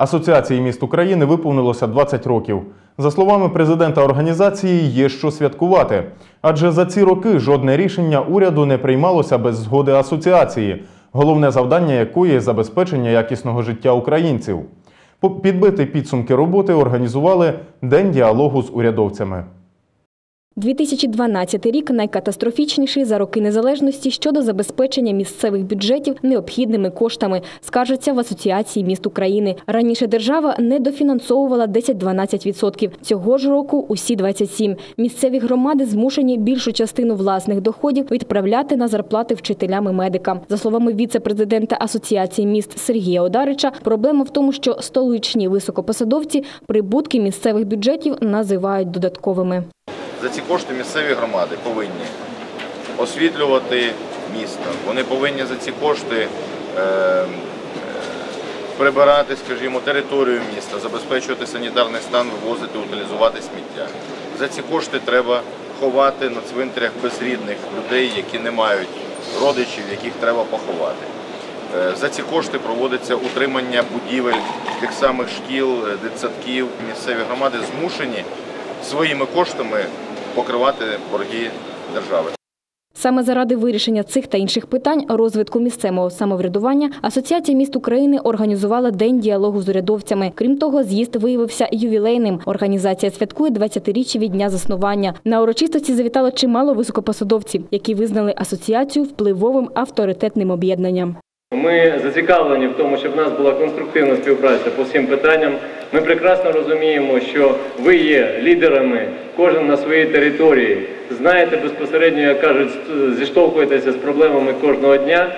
Асоціації міст України виповнилося 20 років. За словами президента організації, є що святкувати. Адже за ці роки жодне рішення уряду не приймалося без згоди асоціації, головне завдання якої забезпечення якісного життя українців. Підбити підсумки роботи організували День діалогу з урядовцями. 2012 рік найкатастрофічніший за роки незалежності щодо забезпечення місцевих бюджетів необхідними коштами, скажеться в Асоціації міст України. Раніше держава не дофінансовувала 10-12%. Цього ж року усі 27%. Місцеві громади змушені більшу частину власних доходів відправляти на зарплати вчителям і медикам. За словами віце-президента Асоціації міст Сергія Одарича, проблема в тому, що столичні високопосадовці прибутки місцевих бюджетів називають додатковими. За ці кошти місцеві громади повинні освітлювати місто. Вони повинні за ці кошти е, е, прибирати, скажімо, територію міста, забезпечувати санітарний стан, вивозити, утилізувати сміття. За ці кошти треба ховати на цвинтарях безрідних людей, які не мають родичів, яких треба поховати. Е, За ці кошти проводиться утримання будівель тих самих шкіл, дитсадків. Місцеві громади змушені своїми коштами покривати борги держави. Саме заради вирішення цих та інших питань розвитку місцевого самоврядування Асоціація міст України організувала День діалогу з урядовцями. Крім того, з'їзд виявився ювілейним. Організація святкує 20-річчя від дня заснування. На урочистості завітало чимало високопосадовців, які визнали асоціацію впливовим авторитетним об'єднанням. Ми зацікавлені в тому, щоб в нас була конструктивна співпраця по всім питанням. Ми прекрасно розуміємо, що ви є лідерами, кожен на своїй території. Знаєте безпосередньо, як кажуть, зіштовхуєтеся з проблемами кожного дня.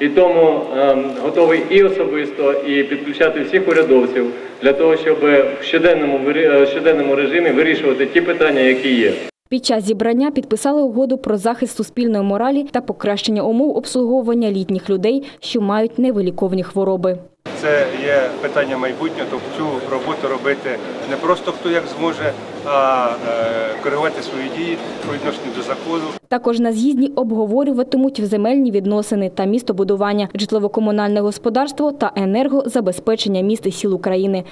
І тому ем, готовий і особисто, і підключати всіх урядовців для того, щоб в щоденному е, щоденному режимі вирішувати ті питання, які є. Під час зібрання підписали угоду про захист суспільної моралі та покращення умов обслуговування літніх людей, що мають невиліковні хвороби. Це є питання майбутнього, тобто цю роботу робити не просто хто як зможе, а е, коригувати свої дії по відношенню до закону. Також на з'їзді обговорюватимуть земельні відносини та містобудування, житлово-комунальне господарство та енергозабезпечення міст і сіл України.